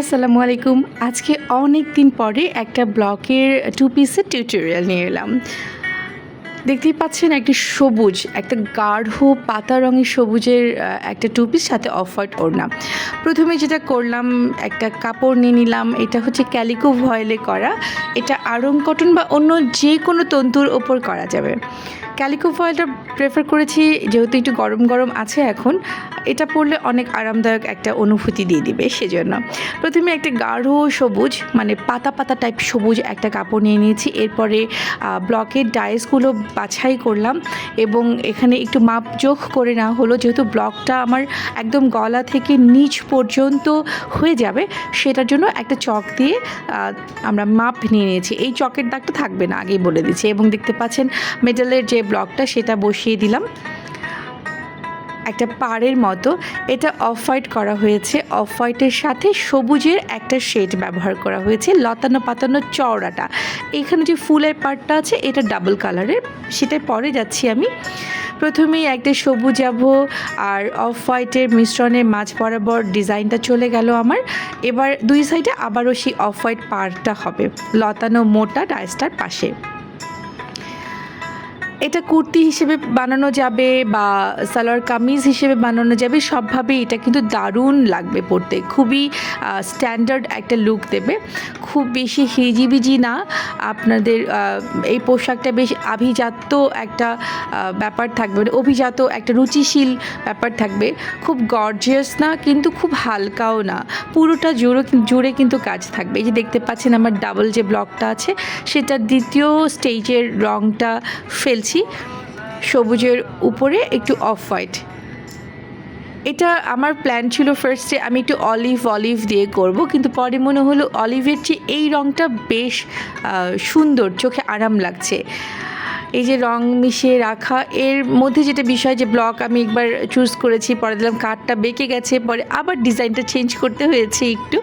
আসসালামু আলাইকুম। আজকে অনেক দিন পরে একটা ব্লকের টু পিসের টিউটোরিয়াল নিয়ে এলাম। দেখতেই পাচ্ছেন একটা সবুজ, একটা গাঢ় পাতা রঙের সবুজের একটা টু পিস সাথে অফ হোয়াইট ওড়না। প্রথমে যেটা করলাম, একটা কাপড় নিয়ে নিলাম। এটা হচ্ছে ক্যালিকো ভয়েলে করা। এটা আড়ং কটন বা অন্য যে কোনো তন্তুর ওপর করা যাবে। ক্যালিকো ফয়েলটা প্রেফার করেছি, যেহেতু একটু গরম গরম আছে এখন, এটা পরলে অনেক আরামদায়ক একটা অনুভূতি দিয়ে দিবে সেজন্য। প্রথমে একটা গাঢ় সবুজ মানে পাতা পাতা টাইপ সবুজ একটা কাপড় নিয়ে নিয়েছি, এরপরে ব্লকের ডাইসগুলো বাছাই করলাম, এবং এখানে একটু মাপ যোগ করে না হলো, যেহেতু ব্লকটা আমার একদম গলা থেকে নিচ পর্যন্ত হয়ে যাবে, সেটার জন্য একটা চক দিয়ে আমরা মাপ নিয়ে নিয়েছি। এই চকের দাগটা থাকবে না, আগেই বলে দিচ্ছি, এবং দেখতে পাচ্ছেন মেডেলের যে ব্লকটা সেটা বসিয়ে দিলাম। একটা পাড়ের মতো। এটা অফ হোয়াইট করা হয়েছে। অফ হোয়াইটের সাথে সবুজের একটা শেড ব্যবহার করা হয়েছে। লতানো পাতানো চওড়াটা। এখানে যে ফুলের পার্টটা আছে, এটা ডাবল কালারের। সেটাই পরে যাচ্ছি আমি। প্রথমেই একটা সবুজ যাব আর অফ হোয়াইটের মিশ্রণের মাঝ বরাবর ডিজাইনটা চলে গেল আমার। এবার দুই সাইডে আবারও সেই অফ হোয়াইট পার্টটা হবে। লতানো মোটা ডাইসটার পাশে। এটা কুর্তি হিসেবে বানানো যাবে বা সালোয়ার কামিজ হিসেবে বানানো যাবে, সবভাবেই এটা কিন্তু দারুণ লাগবে পরতে। খুবই স্ট্যান্ডার্ড একটা লুক দেবে। খুব বেশি হিজিবিজি না। আপনাদের এই পোশাকটা বেশ আভিজাত্য একটা ব্যাপার থাকবে। মানে অভিজাত একটা রুচিশীল ব্যাপার থাকবে। খুব গর্জিয়াস না, কিন্তু খুব হালকাও না। পুরোটা জুড়ে জুড়ে কিন্তু কাজ থাকবে। এই যে দেখতে পাচ্ছেন আমার ডাবল যে ব্লকটা আছে, সেটার দ্বিতীয় স্টেজের রংটা ফেলছি। সবুজের উপরে একটু অফ হোয়াইট এটা আমার প্ল্যান ছিল ফার্স্টে আমি একটু অলিভ অলিভ দিয়ে করব, কিন্তু পরে মনে হলো অলিভের চেয়ে এই রংটা বেশ সুন্দর, চোখে আরাম লাগছে। এই যে রং মিশিয়ে রাখা, এর মধ্যে যেটা বিষয় যে ব্লক আমি একবার চুজ করেছি, পরে দিলাম কাঠটা বেঁকে গেছে, পরে আবার ডিজাইনটা চেঞ্জ করতে হয়েছে একটু।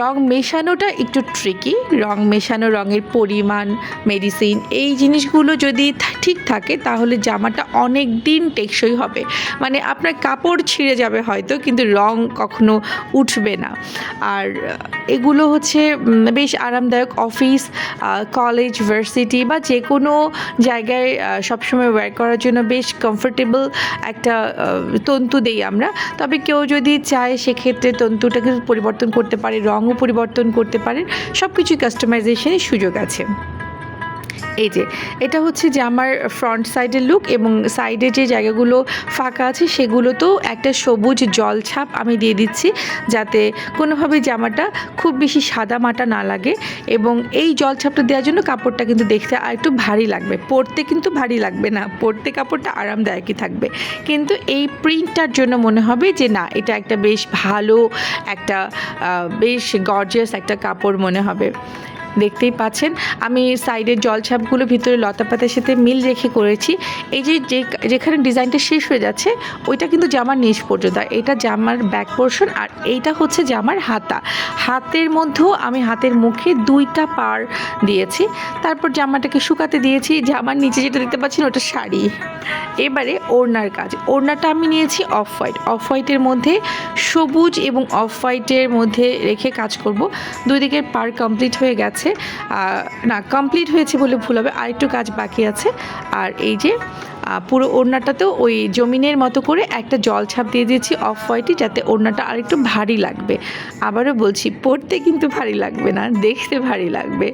রং মেশানোটা একটু ট্রিকি রং মেশানো, রঙের পরিমাণ মেডিসিন এই জিনিসগুলো যদি ঠিক থাকে তাহলে জামাটা অনেক দিন টেকসই হবে। মানে আপনার কাপড় ছিঁড়ে যাবে হয়তো, কিন্তু রং কখনো উঠবে না। আর এগুলো হচ্ছে বেশ আরামদায়ক অফিস কলেজ ভার্সিটি বা যে কোনো জায়গায় সবসময় ওয়্যার করার জন্য বেশ কমফোর্টেবল একটা তন্তু দেই আমরা। তবে কেউ যদি চায় সেক্ষেত্রে তন্তুটাকে পরিবর্তন করতে পারে রঙও পরিবর্তন করতে পারেন। সব কিছুই কাস্টমাইজেশনের সুযোগ আছে। এই যে, এটা হচ্ছে যে আমার ফ্রন্ট সাইডের লুক এবং সাইডে যে জায়গাগুলো ফাঁকা আছে সেগুলোতেও একটা সবুজ জল ছাপ আমি দিয়ে দিচ্ছি যাতে কোনোভাবে জামাটা খুব বেশি সাদা মাটা না লাগে এবং এই জল ছাপটা দেওয়ার জন্য কাপড়টা কিন্তু দেখতে আর একটু ভারী লাগবে। পরতে কিন্তু ভারী লাগবে না, পরতে কাপড়টা আরামদায়কই থাকবে। কিন্তু এই প্রিন্টটার জন্য মনে হবে যে না, এটা একটা বেশ ভালো একটা বেশ গর্জিয়াস একটা কাপড় মনে হবে। দেখতেই পাচ্ছেন। আমি সাইডের জলছাপগুলো ভিতরে লতা পাতার সাথে মিল রেখে করেছি। এই যে যেখানে ডিজাইনটা শেষ হয়ে যাচ্ছে, ওইটা কিন্তু জামার নিচ পর্যন্ত। এটা জামার ব্যাক পোর্শন আর এইটা হচ্ছে জামার হাতা। হাতের মধ্যেও আমি হাতের মুখে দুইটা পার দিয়েছি। তারপর জামাটাকে শুকাতে দিয়েছি। জামার নিচে যেটা দেখতে পাচ্ছেন, ওটা শাড়ি। এবারে ওড়নার কাজ। ওড়নাটা আমি নিয়েছি অফ হোয়াইট অফ হোয়াইটের মধ্যে সবুজ এবং অফ হোয়াইটের মধ্যে রেখে কাজ করব। দুই দিকের পার কমপ্লিট হয়ে গেছে। আহ, না কমপ্লিট হয়েছে বলে ভুল হবে। আরেকটু কাজ বাকি আছে। আর এই যে পুরো ওড়নাটাতেও ওই জমিনের মতো করে একটা জল ছাপ দিয়ে দিয়েছি অফ হোয়াইটই যাতে ওড়নাটা আরেকটু ভারী লাগবে। আবারও বলছি, পড়তে কিন্তু ভারী লাগবে না, দেখতে ভারী লাগবে।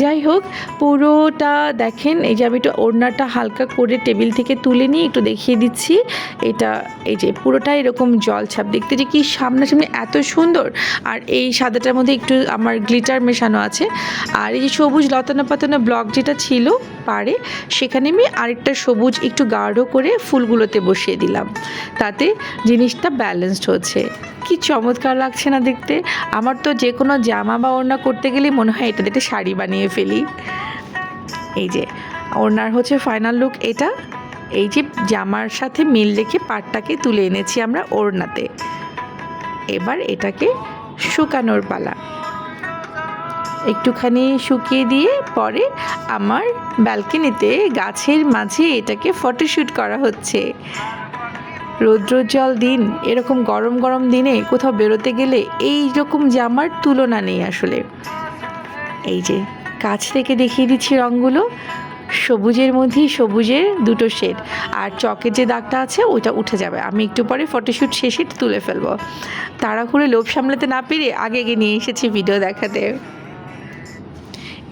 যাই হোক, পুরোটা দেখেন, এই যে আমি একটু ওড়নাটা হালকা করে টেবিল থেকে তুলে নিয়ে একটু দেখিয়ে দিচ্ছি। এটা, এই যে পুরোটা এরকম জল ছাপ, দেখতে যে কি সামনাসামনি এত সুন্দর। আর এই সাদাটার মধ্যে একটু আমার গ্লিটার মেশানো আছে। আর এই যে সবুজ লতানো পাতানো ব্লক যেটা ছিল পারে সেখানে আমি আরেকটা সবুজ একটু গাঢ় করে ফুলগুলোতে বসিয়ে দিলাম। তাতে জিনিসটা ব্যালেন্সড হচ্ছে। কি চমৎকার লাগছে না দেখতে? আমার তো যে কোনো জামা বা ওড়না করতে গেলেই মনে হয় এটা দেখে শাড়ি বানিয়ে ফেলি। এই যে, ওড়নার হচ্ছে ফাইনাল লুক এটা। এই যে জামার সাথে মিল রেখে পাটটাকে তুলে এনেছি আমরা ওড়নাতে। এবার এটাকে শুকানোর পালা। একটুখানি শুকিয়ে দিয়ে পরে আমার ব্যালকনিতে গাছের মাঝে এটাকে ফটোশ্যুট করা হচ্ছে। রৌদ্রোজ্জ্বল দিন, এরকম গরম গরম দিনে কোথাও বেরোতে গেলে এই রকম জামার তুলনা নেই আসলে। এই যে, কাছ থেকে দেখিয়ে দিচ্ছি রঙগুলো, সবুজের মধ্যেই সবুজের দুটো শেড, আর চকের যে দাগটা আছে ওইটা উঠে যাবে। আমি একটু পরে ফটোশ্যুট শেষে তুলে ফেলব। তাড়াহুড়ো লোভ সামলাতে না পেরে আগে আগে নিয়ে এসেছি ভিডিও দেখাতে।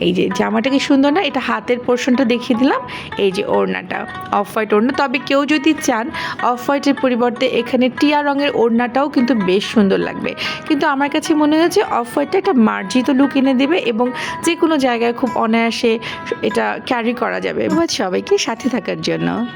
এই যে জামাটা কি সুন্দর না? এটা হাতের পোর্শনটা দেখিয়ে দিলাম। এই যে ওড়নাটা অফ হোয়াইট ওড়না। তবে কেউ যদি চান অফ হোয়াইটের পরিবর্তে এখানে টিয়া রঙের ওড়নাটাও কিন্তু বেশ সুন্দর লাগবে। কিন্তু আমার কাছে মনে হয়েছে অফ হোয়াইটটা একটা মার্জিত লুক এনে দেবে এবং যে কোনো জায়গায় খুব অনায়াসে এটা ক্যারি করা যাবে। সবাইকে, সাথে থাকার জন্য।